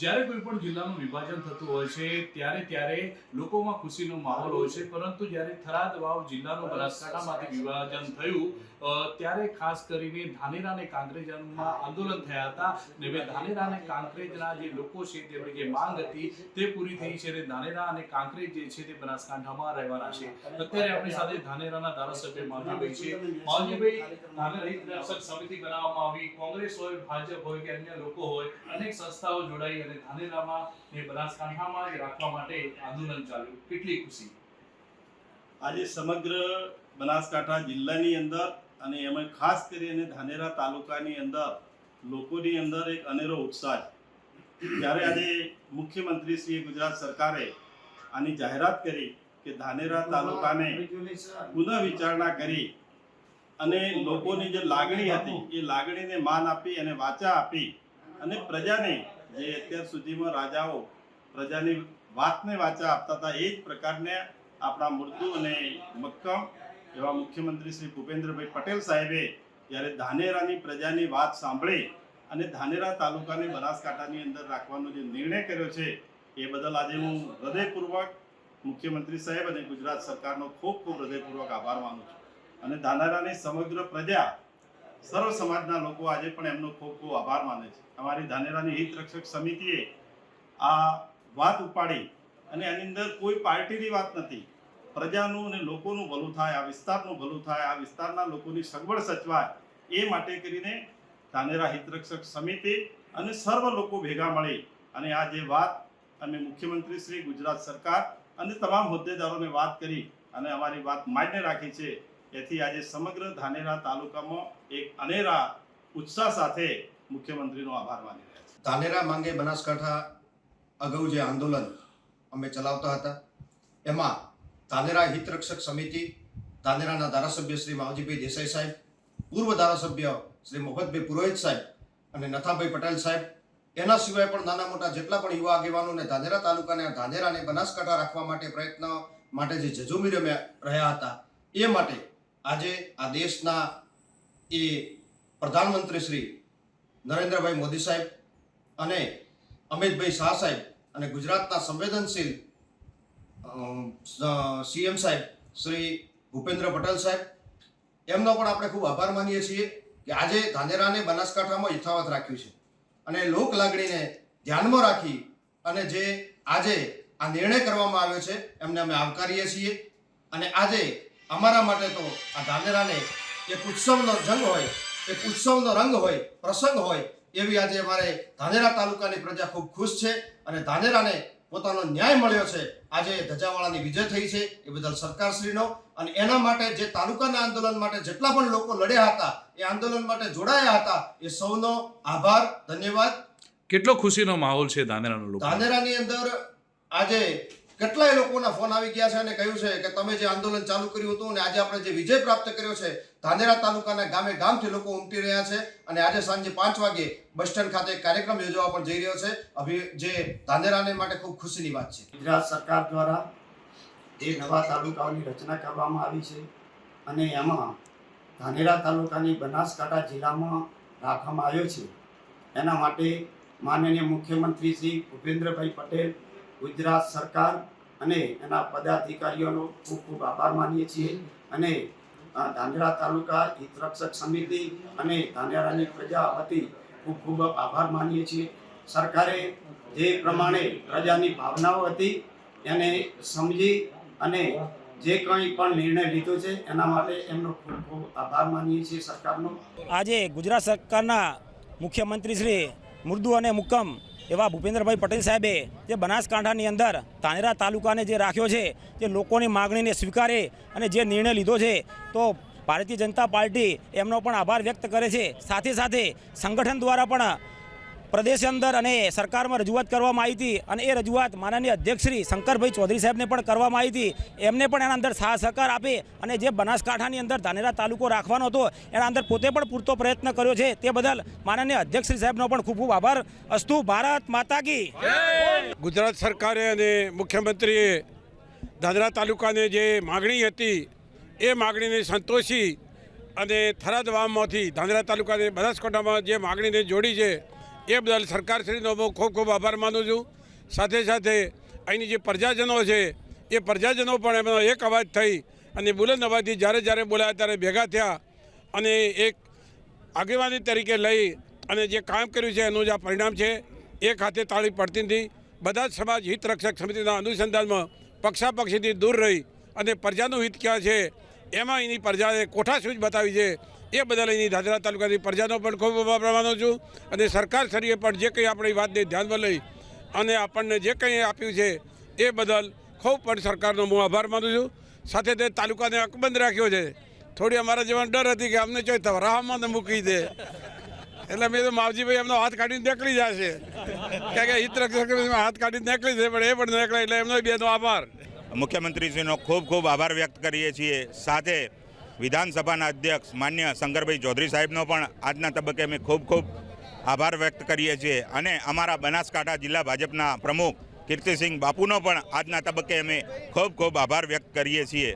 જ્યારે કોઈ પણ જિલ્લાનું વિભાજન થતું હોય છે, ત્યારે ત્યારે લોકોમાં ખુશીનો માહોલ હોય છે. પરંતુ જ્યારે થરાદ વાવ જિલ્લાનું બનાસકાંઠામાંથી વિભાજન થયું ત્યારે ખાસ કરીને ધાનેરા અને કાંકરેજામાં આંદોલન થયા હતા. ને હવે ધાનેરા અને કાંકરેજના જે લોકો છે, તેમની જે માંગ હતી, તે પૂરી થઈ છે અને ધાનેરા અને કાંકરેજ જે છે, તે બનાસકાંઠામાં રહેવાના છે. અત્યારે આપણી સાથે ધાનેરાના ધારાસભ્ય માધવભાઈ છે. માધવભાઈ ધાનેરા સમિતિ બનાવવામાં આવી. કોંગ્રેસ હોય, ભાજપ હોય કે અન્ય લોકો હોય, અનેક સંસ્થાઓ જોડાઈ અને ધાનેરામાં ને બનાસકાંઠામાં જ રાખવા માટે આંદોલન ચાલ્યું. કેટલી ખુશી? આજે સમગ્ર બનાસકાંઠા જિલ્લાની અંદર અને એમાં ખાસ કરીને ધાનેરા તાલુકાની અંદર લોકોની અંદર એક અનેરો ઉત્સાહ જ્યારે આજે મુખ્યમંત્રી શ્રી ગુજરાત સરકારે આની જાહેરાત કરી કે ધાનેરા તાલુકાને પુનઃ વિચારણા કરી અને લોકોની જે લાગણી હતી, એ લાગણીને માન આપી અને વાચા આપી અને પ્રજાને જે અત્યાર સુધીમાં રાજાઓ પ્રજાની વાતને વાચા આપતા હતા, એ જ પ્રકારને આપણા મૃદુ અને મક્કમ એવા મુખ્યમંત્રી શ્રી ભૂપેન્દ્રભાઈ પટેલ સાહેબે જ્યારે ધાનેરાની પ્રજાની વાત સાંભળી અને ધાનેરા તાલુકાને બનાસકાંઠાની અંદર રાખવાનો જે નિર્ણય કર્યો છે, એ બદલ આજે હું હૃદયપૂર્વક મુખ્યમંત્રી સાહેબ અને ગુજરાત સરકારનો ખૂબ ખૂબ હૃદયપૂર્વક આભાર માનું છું. અને ધાનેરાની સમગ્ર પ્રજા સર્વ સમાજના લોકો આજે પણ એમનો ખૂબ ખૂબ આભાર માને છે. અમારી ધાનેરાની હિત રક્ષક સમિતિએ આ વાત ઉપાડી અને એની અંદર કોઈ પાર્ટીની વાત નથી. પ્રજાનું અને લોકોનું ભલું થાય, આ વિસ્તારનું ભલું થાય, આ વિસ્તારના લોકોની સગવડ સચવાય એ માટે કરીને ધાનેરા હિતરક્ષક સમિતિ અને સર્વ લોકો ભેગા મળી અને આ જે વાત અમે મુખ્યમંત્રી શ્રી ગુજરાત સરકાર અને તમામ હોદ્દેદારોને વાત કરી અને અમારી વાત માન્ય રાખી છે એથી આજે સમગ્ર ધાનેરા તાલુકામાં એક અનેરા ઉત્સાહ સાથે મુખ્યમંત્રીનો આભાર માની રહ્યા છે ધાનેરા માંગે બનાસકાંઠા અગાઉ જે આંદોલન અમે ચલાવતા હતા, એમાં ધાનેરા હિતરક્ષક સમિતિ, ધાનેરાના ધારાસભ્ય શ્રી માવજીભાઈ દેસાઈ સાહેબ, પૂર્વ ધારાસભ્ય શ્રી મોહનભાઈ પુરોહિત સાહેબ અને નથાભાઈ પટેલ સાહેબ, એના સિવાય પણ નાના મોટા જેટલા પણ યુવા આગેવાનોને ધાનેરા તાલુકાને ધાનેરાને બનાસકાંઠા રાખવા માટે પ્રયત્ન માટે જે જજુમી રમ્યા રહ્યા હતા, એ માટે આજે આ દેશના એ પ્રધાનમંત્રી શ્રી નરેન્દ્રભાઈ મોદી સાહેબ અને અમિતભાઈ શાહ સાહેબ અને ગુજરાતના સંવેદનશીલ સીએમ સાહેબ શ્રી ભૂપેન્દ્ર પટેલ સાહેબ, એમનો પણ આપણે ખૂબ આભાર માનીએ છીએ કે આજે ધાનેરાને બનાસકાંઠામાં યથાવત રાખ્યું છે. અને લોક લાગણીને ધ્યાનમાં રાખી અને જે આજે આ નિર્ણય કરવામાં આવ્યો છે, એમને અમે આવકારીએ છીએ. અને આજે અમારા માટે તો આ ધાનેરાને એક ઉત્સવનો જંગ હોય એક ઉત્સવનો રંગ હોય પ્રસંગ હોય એવી આજે અમારે ધાનેરા તાલુકાની પ્રજા ખૂબ ખુશ છે અને ધાનેરાને પોતાનો ન્યાય મળ્યો છે. આજે ધજાવાળાની વિજય થઈ છે એ બદલ સરકારશ્રીનો અને એના માટે જે તાલુકાના આંદોલન માટે જેટલા પણ લોકો લડ્યા હતા એ આંદોલન માટે જોડાયા હતા એ સૌનો આભાર ધન્યવાદ. કેટલો ખુશીનો માહોલ છે ધાનેરાનો લોકો ધાનેરાની અંદર આજે કેટલાય લોકોના ફોન આવી ગયા છે અને કહ્યું છે કે તમે જે આંદોલન ચાલુ કર્યું હતું અને આજે આપણે જે વિજય પ્રાપ્ત કર્યો છે, ધાનેરા તાલુકાના ગામે ગામથી લોકો ઉમટી રહ્યા છે અને આજે સાંજે પાંચ વાગે બસ સ્ટેન્ડ ખાતે કાર્યક્રમ યોજવા પણ જઈ રહ્યો છે. અભી, જે ધાનેરાને માટે ખૂબ ખુશીની વાત છે. ગુજરાત સરકાર દ્વારા જે નવા તાલુકાઓની રચના કરવામાં આવી છે અને એમાં ધાનેરા તાલુકાની બનાસકાંઠા જિલ્લામાં રાખવામાં આવ્યો છે. એના માટે માનનીય મુખ્યમંત્રી શ્રી ભૂપેન્દ્રભાઈ પટેલ ગુજરાત સરકાર અને એના પદાધિકારીઓનો ખૂબ ખૂબ આભાર માનીએ છીએ અને ધાંગરા તાલુકા હિતરક્ષક સમિતિ અને ધાનેરાની પ્રજા વતી ખૂબ ખૂબ આભાર માનીએ છીએ. સરકારે જે પ્રમાણે પ્રજાની ભાવનાઓ હતી એને સમજી અને જે કંઈ પણ નિર્ણય લીધો છે એના માટે એમનો ખૂબ ખૂબ આભાર માનીએ છીએ સરકારનો. આજે ગુજરાત સરકારના મુખ્યમંત્રી શ્રી મૃદુ અને મુક્કમ એવા ભૂપેન્દ્રભાઈ પટેલ સાહેબે જે બનાસકાંઠાની અંદર ધાનેરા તાલુકાને જે રાખ્યો છે, જે લોકોની માગણીને સ્વીકારે અને જે નિર્ણય લીધો છે, તો ભારતીય જનતા પાર્ટી એમનો પણ આભાર વ્યક્ત કરે છે. સાથે સાથે સંગઠન દ્વારા પણ પ્રદેશ અંદર અને સરકારમાં રજૂઆત કરવામાં આવી હતી અને એ રજૂઆત માનનીય અધ્યક્ષ શ્રી શંકરભાઈ ચૌધરી સાહેબને પણ કરવામાં આવી હતી. એમને પણ એના અંદર સાથ સહકાર આપે અને જે બનાસકાંઠાની અંદર ધાનેરા તાલુકો રાખવાનો હતો એના અંદર પોતે પણ પૂરતો પ્રયત્ન કર્યો છે. તે બદલ માનનીય અધ્યક્ષ શ્રી સાહેબનો પણ ખૂબ ખૂબ આભાર. અસ્તુ ભારત માતા કી. ગુજરાત સરકારે અને મુખ્યમંત્રીએ ધાનેરા તાલુકાને જે માગણી હતી એ માગણીને સંતોષી અને થરાદ વાવમાંથી ધાંધરા તાલુકાને બનાસકાંઠામાં જે માગણીને જોડી છે એ બદલ સરકારશ્રીનો હું ખૂબ ખૂબ આભાર માનું છું. સાથે સાથે અહીંની જે પ્રજાજનો છે, એ પ્રજાજનો પણ એમનો એક અવાજ થઈ અને બુલંદ અવાજથી જ્યારે જ્યારે બોલાયા ત્યારે ભેગા થયા અને એક આગેવાની તરીકે લઈ અને જે કામ કર્યું છે એનું જે આ પરિણામ છે. એ ખાતે તાળી પડતી નથી. બધા જ સમાજ હિત રક્ષક સમિતિના અનુસંધાનમાં પક્ષાપક્ષીથી દૂર રહી અને પ્રજાનું હિત ક્યાં છે, એમાં એની પ્રજાએ કોઠાસૂઝ બતાવી છે. એ બદલ અહીંની દાદરા તાલુકાની પ્રજાનો પણ ખૂબ આભાર છું. અને સરકાર શ્રીએ પણ જે કંઈ આપણી વાતને ધ્યાનમાં લઈ અને આપણને જે કંઈ આપ્યું છે, એ બદલ ખૂબ પણ સરકારનો હું આભાર માનું છું. સાથે તે તાલુકાને અકબંધ રાખ્યો છે. થોડી અમારા જેવાનો ડર હતી કે અમને ચોઈ રાહમાં મૂકી દે. એટલે મેં તો માવજીભાઈ એમનો હાથ કાઢીને નીકળી જશે. કારણ કે હિતરક્ષક હાથ કાઢીને નીકળી છે પણ એ પણ નીકળે એટલે એમનો બેનો આભાર. મુખ્યમંત્રીશ્રીનો ખૂબ ખૂબ આભાર વ્યક્ત કરીએ છીએ. સાથે વિધાનસભાના અધ્યક્ષ માન્ય શંકરભાઈ ચૌધરી સાહેબનો પણ આજના તબક્કે અમે ખૂબ ખૂબ આભાર વ્યક્ત કરીએ છીએ. અને અમારા બનાસકાંઠા જિલ્લા ભાજપના પ્રમુખ કીર્તિસિંહ બાપુનો પણ આજના તબક્કે અમે ખૂબ ખૂબ આભાર વ્યક્ત કરીએ છીએ.